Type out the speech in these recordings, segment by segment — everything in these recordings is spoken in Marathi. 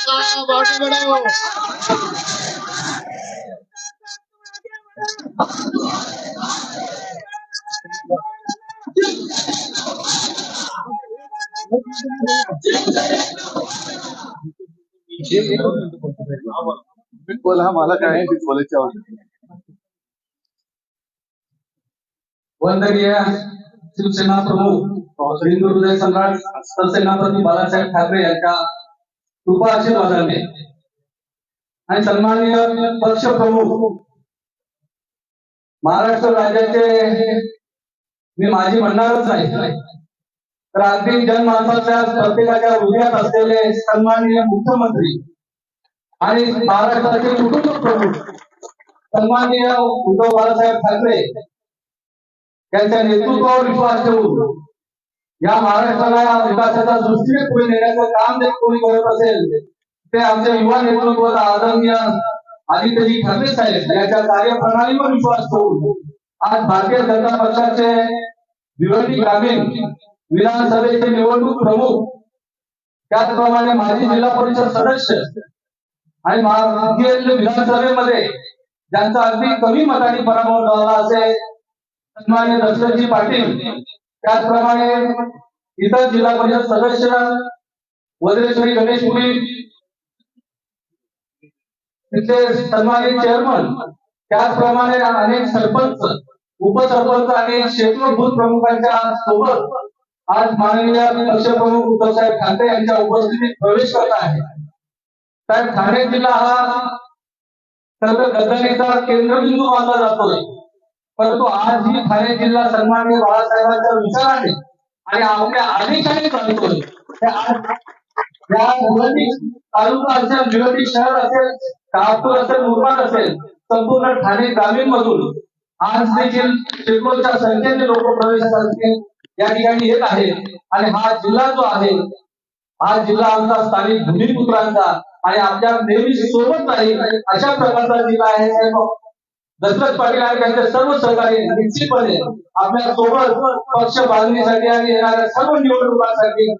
साहब आगे बढ़ो बोला मला काय। बोलायची आवश्यकता वंदनीय शिवसेना प्रमुख हिंदू हृदय सम्राट सरसेनापती बाळासाहेब ठाकरे यांच्या कृपा आशीर्वादाने आणि सन्माननीय पक्ष प्रमुख महाराष्ट्र राज्याचे मी माझी म्हणणारच नाही. तर अगदी जनमानसाच्या प्रत्येकाच्या हृदयात असलेले सन्माननीय मुख्यमंत्री आणि महाराष्ट्राचे कुटुंब प्रमुख सन्माननीय उद्धव बाळासाहेब ठाकरे त्यांच्या नेतृत्वावर विश्वास ठेवून या महाराष्ट्राला विकासाच्या दृष्टीने पुढे नेण्याचं काम जर कोणी करत असेल ते आमच्या युवा नेतृत्वात आदरणीय आदित्यजी ठाकरे साहेब यांच्या कार्यप्रणालीवर विश्वास ठेवून आज भारतीय जनता पक्षाचे विरोधी ग्रामीण विधानसभेचे निवडणूक प्रमुख त्याचप्रमाणे माजी जिल्हा परिषद सदस्य आणि महाराष्ट्रीय विधानसभेमध्ये ज्यांचा अगदी कमी मतांनी पराभव झाला असेल सन्मान्य दशरथजी पाटील. त्याचप्रमाणे इतर जिल्हा परिषद सदस्य वज्रेश्वरी गणेशपुरी तिथले सन्मानित चेअरमन त्याचप्रमाणे अनेक सरपंच उपसरपंच आणि शेकडो बूथ प्रमुखांच्या सोबत आज माननीय पक्षप्रमुख उद्धवसाहेब ठाकरे यांच्या उपस्थितीत प्रवेश करत आहे साहेब ठाणे जिल्हा हा सर्व गद्दारीचा केंद्रबिंदू मानला जातोय. परंतु आज ही ठाणे जिल्हा सन्माननीय बाळासाहेबांच्या विचाराने आणि आपल्या अनेकांनी चालतोय या तालुका असेल विरोधी शहर असेल कापूर असेल मुरबाड असेल संपूर्ण ठाणे ग्रामीण मधून आज देखील शेकडोच्या संख्येने लोक प्रवेशासाठी या ठिकाणी येत आहेत. आणि हा जिल्हा जो आहे हा जिल्हा आमचा स्थानिक भूमिपुत्रांचा आणि आपल्या नेहमी सोबत राहील अशा प्रकारचा जिल्हा आहे दशरथ पाटील आणि त्यांचे सर्व सहकारी निश्चितपणे आपल्यासोबत पक्ष बांधणीसाठी आणि येणाऱ्या सर्व निवडणुकांसाठी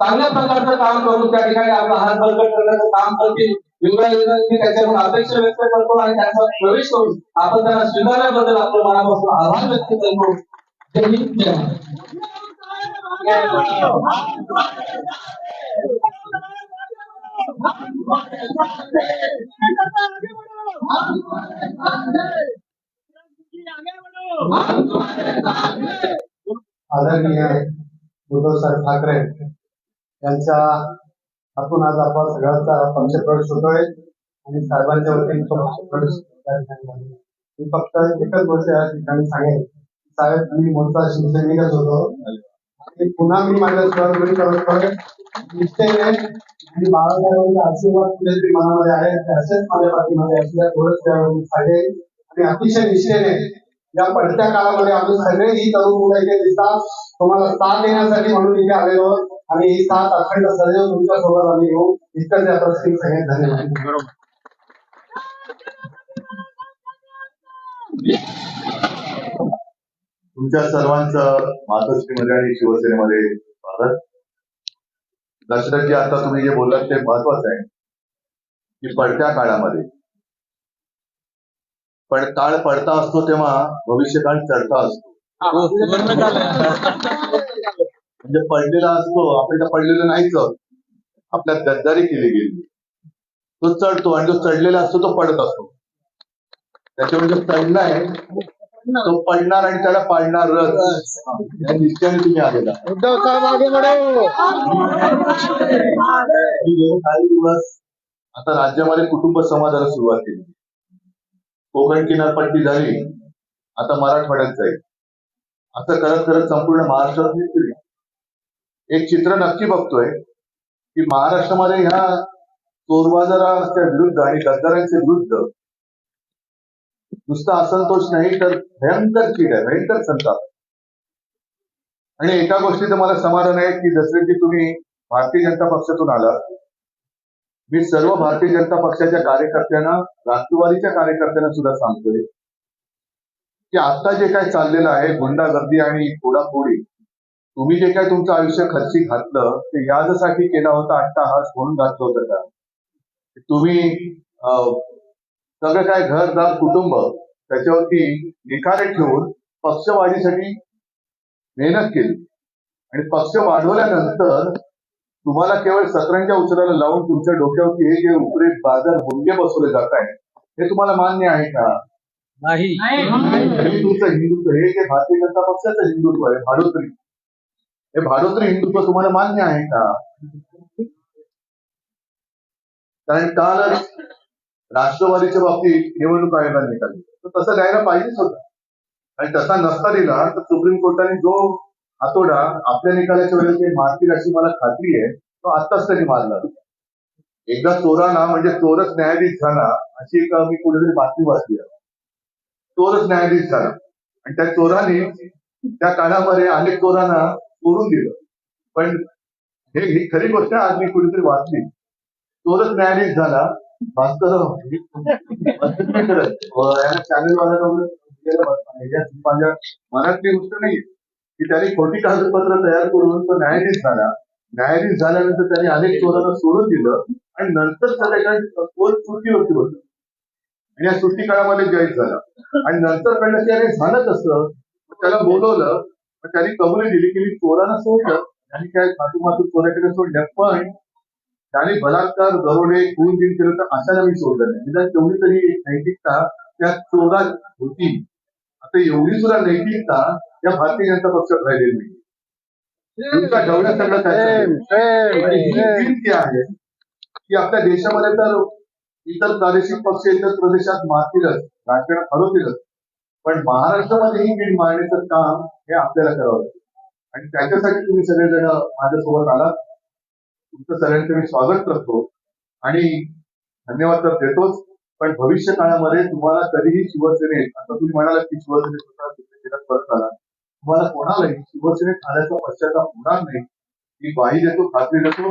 चांगल्या प्रकारचं काम करून त्या ठिकाणी आपला हात बळकट करण्याचं काम करतील. एवढ्या मी अपेक्षा व्यक्त करतो आणि त्यांचा प्रवेश करून आपण त्यांना स्वीकारल्याबद्दल आपल्या मनापासून आभार व्यक्त करतो. जय हिंद जय महाराष्ट्र. आदरणीय उद्धवसाहेब ठाकरे यांच्या हातून आज आपण सगळ्यांचा पक्षप्रवेश होतोय आणि साहेबांच्या वतीने तो पक्षप्रवेश मी फक्त एकच गोष्ट या ठिकाणी सांगेन साहेब मी मोठा शिवसैनिकच होतो आणि पुन्हा मी माझ्या स्वयंपूर्ण करतोय निश्चयने आणि बाळासाहेबांचा आशीर्वाद कुठेतरी मनामध्ये आहे. असेच माझ्या पाठीमध्ये असल्या थोडंच त्यावेळी मी आणि अतिशय निश्चयने या पडत्या काळामध्ये आम्ही सगळे ही तरुण मुलं इथे दिसतात. तुम्हाला साथ देण्यासाठी म्हणून इथे आलेलो आहोत. आणि ही साथ अखंड सदैव तुमच्यासोबत आम्ही येऊ इतकंच यात्रा सगळे सगळ्यात धन्यवाद. तुमच्या सर्वांचं मातोश्रीमध्ये आणि शिवसेनेमध्ये स्वागत. दशरथजी आता तुम्ही जे बोललात ते महत्वाचं आहे की पडत्या काळामध्ये. पण काळ पडता असतो तेव्हा भविष्यकाळ चढता असतो. म्हणजे पडलेला असतो आपण तर पडलेलं नाहीच आहोत. आपल्यात गद्दारी केली गेली. तो चढतो आणि जो चढलेला असतो तो पडत असतो. त्याच्यामुळे जो चढलाय तो पडणार आणि त्याला पाडणारच या निश्चयाने तुम्ही आलेला. उद्धव साहब आगे बढ़ो मी गेले काही दिवस आता राज्यामध्ये कुटुंब संवादाला सुरुवात केली. कोकण किनारपट्टी झाली. आता मराठवाड्यात जाईल. असं करत करत संपूर्ण महाराष्ट्रात. एक चित्र नक्की बघतोय की महाराष्ट्रामध्ये ह्या चोरबाजाराच्या विरुद्ध आणि गद्दारांच्या विरुद्ध नुसता असंतोष नाही तर भयंकर चीड आहे भयंकर संताप. आणि एका गोष्टीचं मला समाधान आहे की जसे की तुम्ही भारतीय जनता पक्षातून आलात मी सर्व भारतीय जनता पक्षाच्या कार्यकर्त्यांना राष्ट्रवादीच्या कार्यकर्त्यांना सुद्धा सांगतोय की आता जे काय चाललेलं आहे गुंडागर्दी आणि फोडाफोडी तुम्ही जे काय तुमचं आयुष्य खर्ची घातलं ते याजसाठी केला होता अट्टाहास म्हणून घातलं होतं का? तुम्ही अं, सगळं काय घरदार कुटुंब त्याच्यावरती निखारे ठेवून पक्षवाढीसाठी मेहनत केली. आणि पक्ष वाढवल्यानंतर तुम्हाला केवळ सतरंजा उचलायला लावून तुमच्या डोक्यावरती हे जे उपरे बाजार मुंगे बसवले जात आहे हे तुम्हाला मान्य आहे का? नाही. हे तुमचं हिंदुत्व हे जे भारतीय जनता पक्षाचं हिंदुत्व आहे भाडोत्री हे भाडोत्री हिंदुत्व तुम्हाला मान्य आहे का? कारण कालच राष्ट्रवादीच्या बाबतीत निवडणूक आयोगाने निकाल तर तसं द्यायला पाहिजेच होतं. आणि तसा नसता दिला तर सुप्रीम कोर्टाने जो हातोडा आपल्या निकालाच्या वेळेस ते मारतील अशी मला खात्री आहे तो आत्ताच त्यांनी मारला. एकदा चोराना म्हणजे चोरच न्यायाधीश झाला अशी एक मी कुठेतरी बातमी वाचली चोरच न्यायाधीश झाला. आणि त्या चोराने त्या काळामध्ये अनेक चोरांना चोरून दिलं. पण हे ही खरी गोष्ट आज मी कुठेतरी वाचली. चोरच न्यायाधीश झाला हो, माझ्या मनातली गोष्ट नाही की त्यांनी खोटी कागदपत्र तयार करून तो न्यायाधीश झाला. न्यायाधीश झाल्यानंतर त्यांनी अनेक चोरांना सोडून दिलं आणि नंतर संध्याकाळी चोर सुट्टीवरती होत आणि या सुट्टी काळामध्ये जॉईन झाला. आणि नंतर कळलं की अरे झालं कसं त्याला बोलवलं. मग त्यांनी कबुली दिली की मी चोरांना सोडलं. आणि काय मातू मातू चोराकडे सोडल्या पण त्याने बलात्कार दरोडे खून दिन केलं तर अशाला मी सोडलं नाही. निदान तेवढी तरी एक नैतिकता त्या चोरात होती. आता एवढी सुद्धा नैतिकता या भारतीय जनता पक्षात राहिलेली नाही. ढवळ्या सगळं काय आहे की आपल्या देशामध्ये तर इतर प्रादेशिक पक्ष इतर प्रदेशात मारतीलच राजकारण हरवतीलच. पण महाराष्ट्रामध्ये ही कीड मारण्याचं काम हे आपल्याला करावं लागेल आणि त्याच्यासाठी तुम्ही सगळेजण माझ्यासोबत आलात. तुमचं सगळ्यांचं मी स्वागत करतो. आणि धन्यवाद तर देतोच पण भविष्य काळामध्ये तुम्हाला कधीही शिवसेनेत आता तुम्ही म्हणालात की शिवसेनेत होता, शिवसेनेत परत आला. तुम्हाला कोणालाही शिवसेनेत आल्याचा पश्चाताप होणार नाही. मी ग्वाही देतो खात्री देतो.